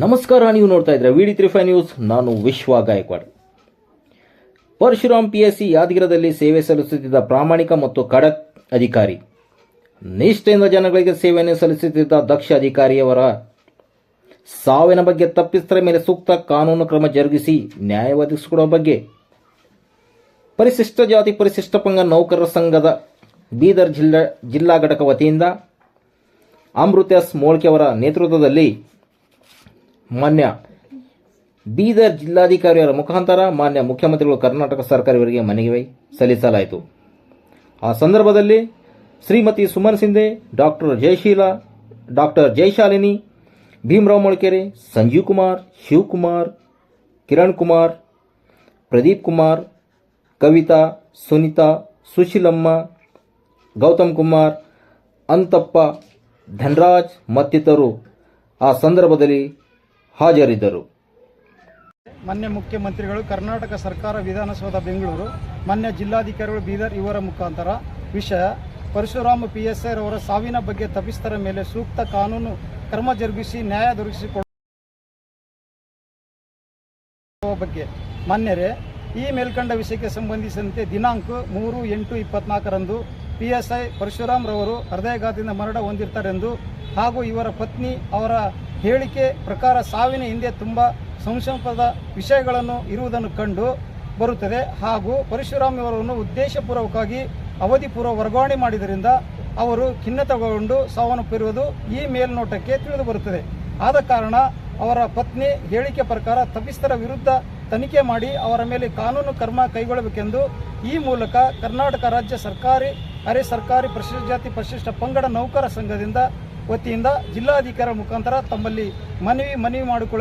ನಮಸ್ಕಾರ, ನೀವು ನೋಡ್ತಾ ಇದ್ರೆ V D three five news. ನಾನು Vishwa Gaikwad. Parashuram P S C ಯಾದಗಿರದಲ್ಲಿ ಸೇವೆ ಸಲ್ಲಿಸುತ್ತಿದ್ದ ಪ್ರಾಮಾಣಿಕ ಮತ್ತು ಖಡಕ್ ಅಧಿಕಾರಿ. ನಿಷ್ಠೆಯಿಂದ ಜನಗಳಿಗೆ ಸೇವೆಯನ್ನು ಸಲ್ಲಿಸುತ್ತಿದ್ದ ದಕ್ಷ ಅಧಿಕಾರಿಯವರ ಸಾವಿನ ಬಗ್ಗೆ ತಪ್ಪಿಸ್ತರ ಮೇಲೆ ಸೂಕ್ತ ಕಾನೂನು ಕ್ರಮ ಜರುಗಿಸಿ ನ್ಯಾಯ ಒದಗಿಸಿಕೊಡುವ ಬಗ್ಗೆ. ಪರಿಶಿಷ್ಟ ಜಾತಿ ಪರಿಶಿಷ್ಟ ಪಂಗ ನೌಕರರ ಸಂಘದ ಬೀದರ್ ಜಿಲ್ಲಾ ಜಿಲ್ಲಾ ಘಟಕ ವತಿಯಿಂದ ಅಮೃತ್ಯಸ್ ಮೋಳ್ಕೆ ಅವರ ನೇತೃತ್ವದಲ್ಲಿ ಮಾನ್ಯ ಬೀದರ್ ಜಿಲ್ಲಾಧಿಕಾರಿಯವರ ಮುಖಾಂತರ ಮಾನ್ಯ ಮುಖ್ಯಮಂತ್ರಿಗಳು ಕರ್ನಾಟಕ ಸರ್ಕಾರವರಿಗೆ ಮನವಿ ಸಲ್ಲಿಸಲಾಯಿತು. ಆ ಸಂದರ್ಭದಲ್ಲಿ ಶ್ರೀಮತಿ ಸುಮನ್ ಸಿಂಧೆ, ಡಾಕ್ಟರ್ ಜಯಶೀಲ, ಡಾಕ್ಟರ್ ಜಯಶಾಲಿನಿ, ಭೀಮರಾವ್ ಮೊಳಕೆರೆ, ಸಂಜೀವ್ ಕುಮಾರ್, ಶಿವಕುಮಾರ್, ಕಿರಣ್ ಕುಮಾರ್, ಪ್ರದೀಪ್ ಕುಮಾರ್, ಕವಿತಾ, ಸುನಿತಾ, ಸುಶೀಲಮ್ಮ, ಗೌತಮ್ ಕುಮಾರ್, ಅಂತಪ್ಪ, ಧನ್ರಾಜ್ ಮತ್ತಿತರರು ಆ ಸಂದರ್ಭದಲ್ಲಿ ಹಾಜರಿದ್ದರು. ಮಾನ್ಯ ಮುಖ್ಯಮಂತ್ರಿಗಳು, ಕರ್ನಾಟಕ ಸರ್ಕಾರ ವಿಧಾನಸೌಧ, ಬೆಂಗಳೂರು. ಮಾನ್ಯ ಜಿಲ್ಲಾಧಿಕಾರಿಗಳು, ಬೀದರ್ ಇವರ ಮುಖಾಂತರ. ವಿಷಯ, ಪರಶುರಾಮ ಪಿ ಎಸ್ ಐ ರವರ ಸಾವಿನ ಬಗ್ಗೆ ತಪ್ಪಿಸ್ತರ ಮೇಲೆ ಸೂಕ್ತ ಕಾನೂನು ಕ್ರಮ ಜರುಗಿಸಿ ನ್ಯಾಯ ದೊರಕಿಸಿಕೊಡುವ ಬಗ್ಗೆ. ಮಾನ್ಯರೇ, ಈ ಮೇಲ್ಕಂಡ ವಿಷಯಕ್ಕೆ ಸಂಬಂಧಿಸಿದಂತೆ ದಿನಾಂಕ ಮೂರು ಎಂಟು ಇಪ್ಪತ್ನಾಲ್ಕರಂದು ಪಿ ಎಸ್ ಐ ಪರಶುರಾಮ್ ರವರು ಹೃದಯಘಾತದಿಂದ ಮರಣ ಹೊಂದಿರ್ತಾರೆಂದು ಹಾಗೂ ಇವರ ಪತ್ನಿ ಅವರ ಹೇಳಿಕೆ ಪ್ರಕಾರ ಸಾವಿನ ಹಿಂದೆ ತುಂಬ ಸಂಶಯಪದ ವಿಷಯಗಳನ್ನು ಇರುವುದನ್ನು ಕಂಡು ಬರುತ್ತದೆ. ಹಾಗೂ ಪರಶುರಾಮ್ ಅವರನ್ನು ಉದ್ದೇಶಪೂರ್ವಕವಾಗಿ ಅವಧಿಪೂರ್ವ ವರ್ಗಾವಣೆ ಮಾಡಿದ್ದರಿಂದ ಅವರು ಖಿನ್ನತೆಗೊಂಡು ಸಾವನ್ನಪ್ಪಿರುವುದು ಈ ಮೇಲ್ನೋಟಕ್ಕೆ ತಿಳಿದು ಬರುತ್ತದೆ. ಆದ ಕಾರಣ ಅವರ ಪತ್ನಿ ಹೇಳಿಕೆ ಪ್ರಕಾರ ತಪ್ಪಿಸ್ತರ ವಿರುದ್ಧ ತನಿಖೆ ಮಾಡಿ ಅವರ ಮೇಲೆ ಕಾನೂನು ಕ್ರಮ ಕೈಗೊಳ್ಳಬೇಕೆಂದು ಈ ಮೂಲಕ ಕರ್ನಾಟಕ ರಾಜ್ಯ ಸರ್ಕಾರಿ, ಅರೆ ಸರ್ಕಾರಿ ಪರಿಶಿಷ್ಟ ಜಾತಿ ಪರಿಶಿಷ್ಟ ಪಂಗಡ ನೌಕರ ಸಂಘದಿಂದ ವತಿಯಿಂದ ಜಿಲ್ಲಾಧಿಕಾರಿ ಮುಖಾಂತರ ತಮ್ಮಲ್ಲಿ ಮನವಿ ಮನವಿ ಮಾಡಿಕೊಳ್ಳ